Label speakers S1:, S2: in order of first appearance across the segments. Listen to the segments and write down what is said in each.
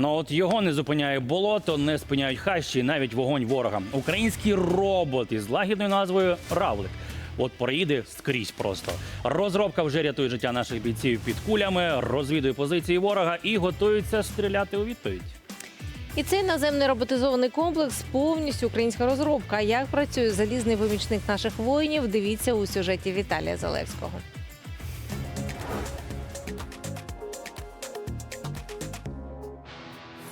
S1: Ну от його не зупиняє болото, не спиняють хащі, навіть вогонь ворога. Український робот із лагідною назвою Равлик. От проїде скрізь просто. Розробка вже рятує життя наших бійців під кулями, розвідує позиції ворога і готується стріляти у відповідь.
S2: І цей наземний роботизований комплекс повністю українська розробка. Як працює залізний помічник наших воїнів? Дивіться у сюжеті Віталія Залевського.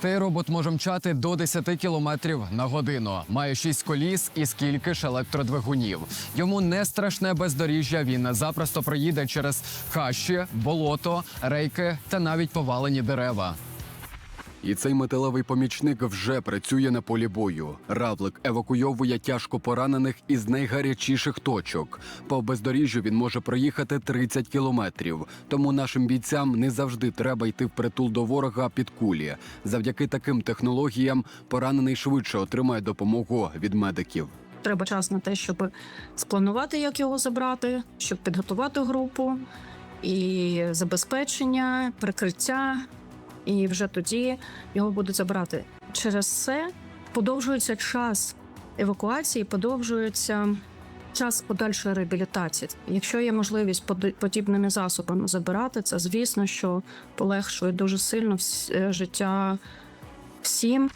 S3: Цей робот може мчати до 10 кілометрів на годину. Має 6 коліс і скільки ж електродвигунів. Йому не страшне бездоріжжя. Він запросто проїде через хащі, болото, рейки та навіть повалені дерева. І цей металевий помічник вже працює на полі бою. Равлик евакуйовує тяжко поранених із найгарячіших точок. По бездоріжжю він може проїхати 30 кілометрів. Тому нашим бійцям не завжди треба йти впритул до ворога під кулі. Завдяки таким технологіям поранений швидше отримає допомогу від медиків.
S4: Треба час на те, щоб спланувати, як його забрати, щоб підготувати групу, і забезпечення, прикриття, і вже тоді його будуть забрати. Через це подовжується час евакуації, подовжується час подальшої реабілітації. Якщо є можливість подібними засобами забирати, це звісно, що полегшує дуже сильно е, життя всім.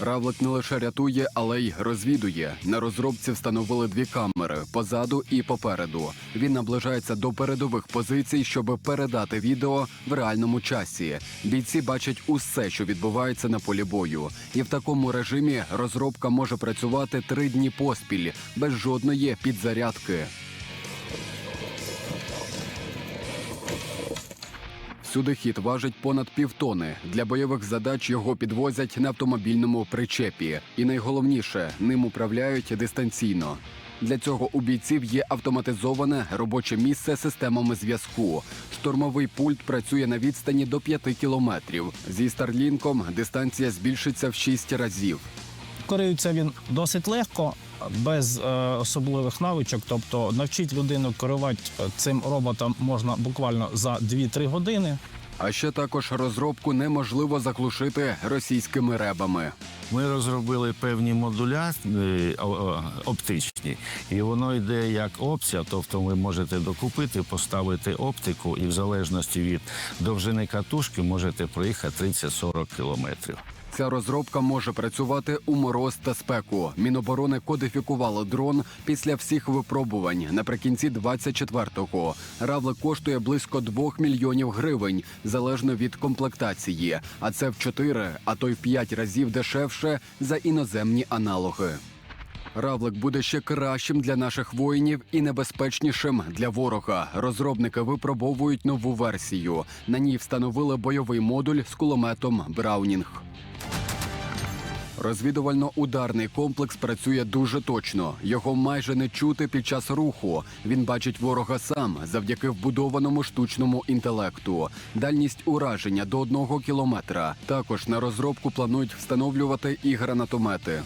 S3: Равлик не лише рятує, але й розвідує. На розробці встановили дві камери позаду і попереду. Він наближається до передових позицій, щоб передати відео в реальному часі. Бійці бачать усе, що відбувається на полі бою. І в такому режимі розробка може працювати три дні поспіль без жодної підзарядки. Сюди хід важить понад півтони. Для бойових задач його підвозять на автомобільному причепі. І найголовніше, ним управляють дистанційно. Для цього у бійців є автоматизоване робоче місце системами зв'язку. Штурмовий пульт працює на відстані до 5 кілометрів. Зі Старлінком дистанція збільшиться в 6 разів.
S5: Керується він досить легко, без е, особливих навичок. Тобто навчити людину керувати е, цим роботом можна буквально за 2-3 години.
S3: А ще також розробку неможливо заглушити російськими ребами.
S6: Ми розробили певні модуля е, оптичні, і воно йде як опція, тобто ви можете докупити, поставити оптику, і в залежності від довжини катушки можете проїхати 30-40 кілометрів.
S3: Ця розробка може працювати у мороз та спеку. Міноборони кодифікувало дрон після всіх випробувань наприкінці 24-го. Равлик коштує близько 2 мільйонів гривень, залежно від комплектації. А це в 4, а то й в 5 разів дешевше за іноземні аналоги. Равлик буде ще кращим для наших воїнів і небезпечнішим для ворога. Розробники випробовують нову версію. На ній встановили бойовий модуль з кулеметом Браунінг. Розвідувально-ударний комплекс працює дуже точно. Його майже не чути під час руху. Він бачить ворога сам завдяки вбудованому штучному інтелекту. Дальність ураження до одного кілометра. Також на розробку планують встановлювати і гранатомети.